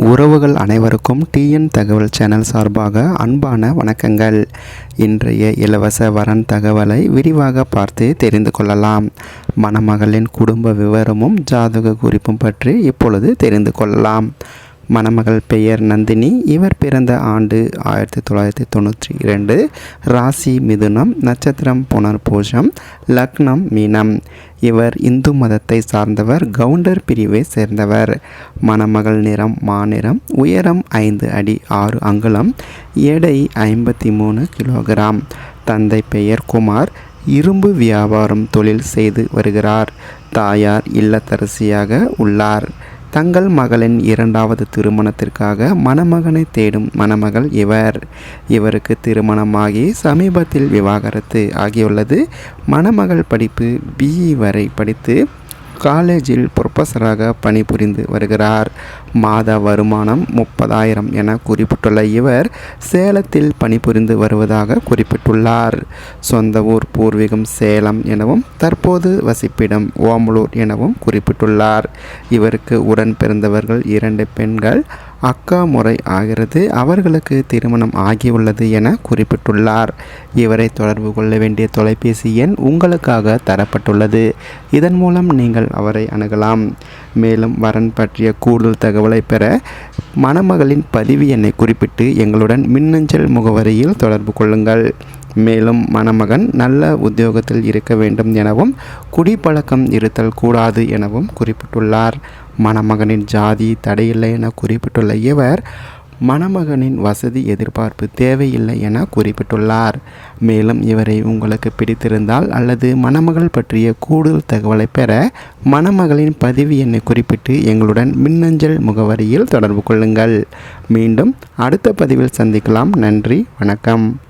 உறவுகள் அனைவருக்கும் டிஎன் தகவல் சேனல் சார்பாக அன்பான வணக்கங்கள். இன்றைய இலவச வரன் தகவலை விரிவாக பார்த்து தெரிந்து கொள்ளலாம். மணமகளின் குடும்ப விவரமும் ஜாதக குறிப்பும் பற்றி இப்பொழுது தெரிந்து கொள்ளலாம். மணமகள் பெயர் நந்தினி. இவர் பிறந்த ஆண்டு ஆயிரத்தி தொள்ளாயிரத்தி தொண்ணூற்றி இரண்டு. ராசி மிதுனம் நட்சத்திரம் புனர்பூஷம் லக்னம் மீனம். இவர் இந்து மதத்தை சார்ந்தவர் கவுண்டர் பிரிவை சேர்ந்தவர். மணமகள் நிறம் மாநிறம் உயரம் ஐந்து அடி ஆறு அங்குலம் எடை ஐம்பத்தி மூணு கிலோகிராம். தந்தை பெயர் குமார். இரும்பு வியாபாரம் தொழில் செய்து வருகிறார். தாயார் இல்லத்தரசியாக உள்ளார். தங்கள் மகளின் இரண்டாவது திருமணத்திற்காக மணமகனை தேடும் மணமகள் இவர். இவருக்கு திருமணமாகி சமீபத்தில் விவாகரத்து ஆகியுள்ளது. மணமகள் படிப்பு பிஇ வரை படித்து காலேஜில் ப்ரொஃபஸராக பணிபுரிந்து வருகிறார். மாத வருமானம் முப்பதாயிரம் என குறிப்பிட்டுள்ள இவர் சேலத்தில் பணிபுரிந்து வருவதாக குறிப்பிட்டுள்ளார். சொந்த ஊர் பூர்வீகம் சேலம் எனவும் தற்போது வசிப்பிடம் ஓமலூர் எனவும் குறிப்பிட்டுள்ளார். இவருக்கு உடன் பிறந்தவர்கள் இரண்டு பெண்கள் அக்கா முறை ஆகிறது. அவர்களுக்கு திருமணம் ஆகியுள்ளது என குறிப்பிட்டுள்ளார். இவரை தொடர்பு கொள்ள வேண்டிய தொலைபேசி எண் உங்களுக்காக தரப்பட்டுள்ளது. இதன் மூலம் நீங்கள் அவரை அணுகலாம். மேலும் வரன் பற்றிய கூடுதல் தகவலை பெற மணமகளின் பதிவு எண்ணை குறிப்பிட்டு எங்களுடன் மின்னஞ்சல் முகவரியில் தொடர்பு கொள்ளுங்கள். மேலும் மணமகன் நல்ல உத்தியோகத்தில் இருக்க வேண்டும் எனவும் குடிப்பழக்கம் இருத்தல் கூடாது எனவும் குறிப்பிட்டுள்ளார். மணமகனின் ஜாதி தடையில்லை என குறிப்பிட்டுள்ள இவர் மணமகனின் வசதி எதிர்பார்ப்பு தேவையில்லை என குறிப்பிட்டுள்ளார். மேலும் இவரை உங்களுக்கு பிடித்திருந்தால் அல்லது மணமகள் பற்றிய கூடுதல் தகவலை பெற மணமகளின் பதிவு எண்ணை குறிப்பிட்டு எங்களுடன் மின்னஞ்சல் முகவரியில் தொடர்பு கொள்ளுங்கள். மீண்டும் அடுத்த பதிவில் சந்திக்கலாம். நன்றி வணக்கம்.